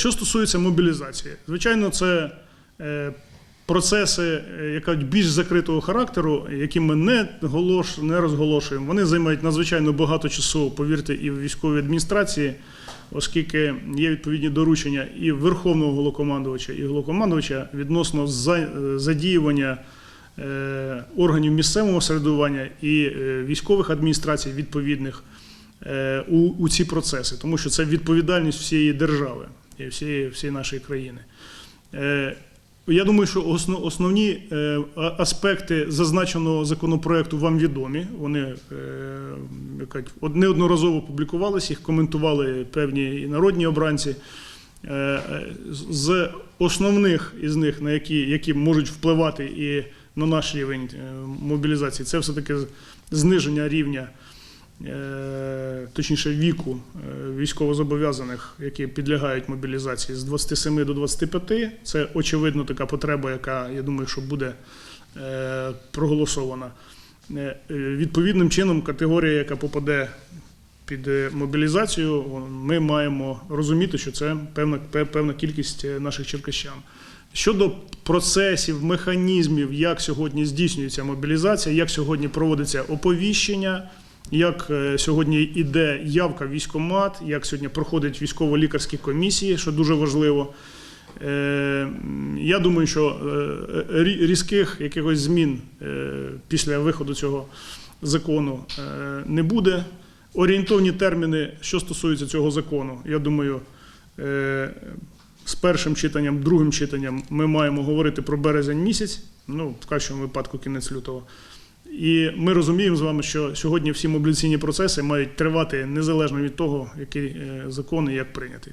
Що стосується мобілізації, звичайно, це е, процеси, е, як кажуть, більш закритого характеру, які ми не, голош, не розголошуємо. Вони займають надзвичайно багато часу, повірте, і в військовій адміністрації, оскільки є відповідні доручення і Верховного головкомандувача, і головкомандувача відносно за- задіювання е, органів місцевого середування і військових адміністрацій відповідних у, у ці процеси, тому що це відповідальність всієї держави всієї, всієї нашої країни. Е, Я думаю, що осно- основні е, аспекти зазначеного законопроекту вам відомі. Вони е, неодноразово публікувалися, їх коментували певні і народні обранці. З- основних із них, на які, які можуть впливати і на наш рівень мобілізації, це все-таки зниження рівня точніше віку е, військовозобов'язаних, які підлягають мобілізації з 27 до 25. Це очевидно така потреба, яка я думаю, що буде е, проголосована. Е, Відповідним чином, категорія, яка попаде під мобілізацію, ми маємо розуміти, що це певна, певна кількість наших черкащан. Щодо процесів, механізмів, як сьогодні здійснюється мобілізація, як сьогодні проводиться оповіщення, як е, сьогодні йде явка в військкомат, як сьогодні проходять військово-лікарські комісії, що дуже важливо. Е, Я думаю, що е, різких якихось змін після виходу цього закону не буде. Орієнтовні терміни, що стосуються цього закону, я думаю, з першим читанням, другим читанням ми маємо говорити про березень місяць, ну, в кращому випадку кінець лютого. І ми розуміємо з вами, що сьогодні всі мобілізаційні процеси мають тривати незалежно від того, які закони закон як прийнятий.